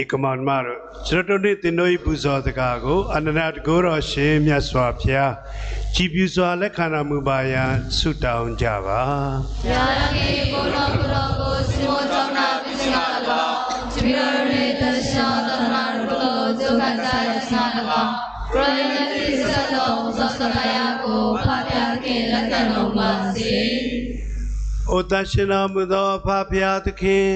ဧကမန္မတို့ကျွန်တော်တို့နေ့တင်တို့ဤပူဇော်စကားကိုအနန္တတကောတော်ရှင်မြတ်စွာဘုရားကြည်ပြူစွာလက်ခံတော်မူပါယံဆုတောင်းကြပါဘုရားရှင်ကိုယ်တော်ကိုယ်တော်ကိုစင်မောကြောင့်နာပြရှင်လာတော့ချီတော်ရေတရှာသနာတော်ကိုဒုက္ခတာရနာတော့ပရိနိဗ္ဗာန်တော်သောစကားရကိုဖတ်ပြခင်လက်ခံတော်ပါစေ။ဩတရှင်တော်မူသောအဖဖျားသခင်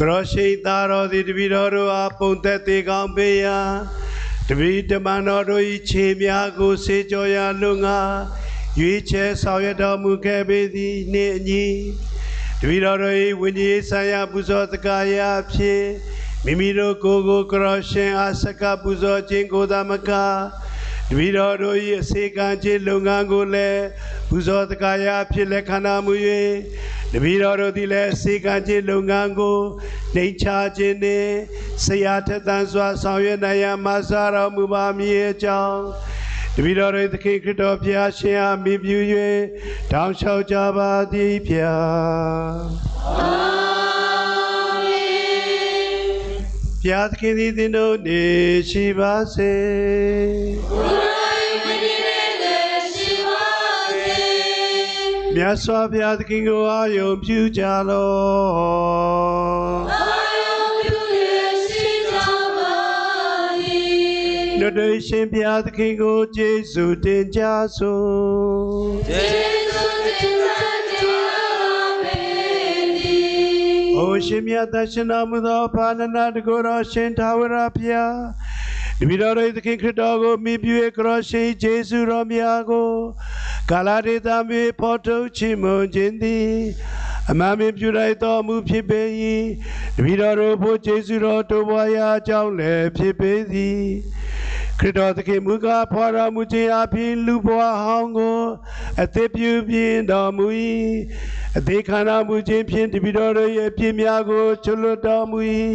ကရောရှိသားတော်သည်တပည့်တော်တို့အားပုံသက်သေးကောင်းပေးရာတပည့်တမန်တော်တို့၏ခြေများကိုဆေးကြောရာလွန်ငါရွေးချယ်ဆောင်ရွက်တော်မူခဲ့ပေသည်နှင့်အညီတပည့်တော်တို့၏ဝိညာဉ်ရေးဆိုင်ရာပူဇော်စကားရာအဖြစ်မိမိတို့ကိုယ်ကိုကရောရှင်အားစကပူဇော်ခြင်းကိုသာမက တပည့်တော်တို့၏အစေခံခြင်းလုပ်ငန်းကိုလည်းပူဇော်တကာယဖြစ်လက်ခံတော်မူ၍တပည့်တော်တို့သည်လည်းအစေခံခြင်းလုပ်ငန်းကိုနှိမ်ချခြင်းနှင့်ဆရာထက်သန်စွာဆောင်ရွက်နိုင်ရန်မဆာတော်မူပါမည်အကြောင်းတပည့်တော်တို့သခင်ခရစ်တော်ဘုရားရှင်အားမိပြု၍တောင်းလျှောက်ကြပါသည်ဖျာဘု ရားသခင်သည်သင်တို့နေရှိပါစေမြတ်စွာဘုရားသခင်ကိုအာယုံပြုကြလော့တို့တို့ရှင်ဘုရားသခင်ကိုကျေးဇူးတင်ကြဆို ရှင်မြတ်သရှင်တော်မူသောဘာနနာတကိုယ်တော်ရှင်သာဝရဘုရားတပည့်တော်တို့သခင်ခရစ်တော်ကိုမိပြု၍ကရောရှင်ကျေးဇူးတော်များကိုကာလဒေသမြေဖော်ထုတ်ချီးမွမ်းခြင်းသည်အမှန်ပင်ပြုလိုက်တော်မူဖြစ်ပေ၏တပည့်တော်တို့ဖို့ကျေးဇူးတော်တိုးပွားရာအကြောင်းလည်းဖြစ်ပေသည်ခရစ်တော်သခင်မူကားဖွာတော်မူခြင်းအပြင်လူဘဝဟောင်းကိုအသက်ပြုပြင်တော်မူ၏ အသေးခန္ဓာမူခြင်းဖြင့်တပည့်တော်တို့ရဲ့ပြင်းများကိုချွတ်လွတ်တော်မူ၏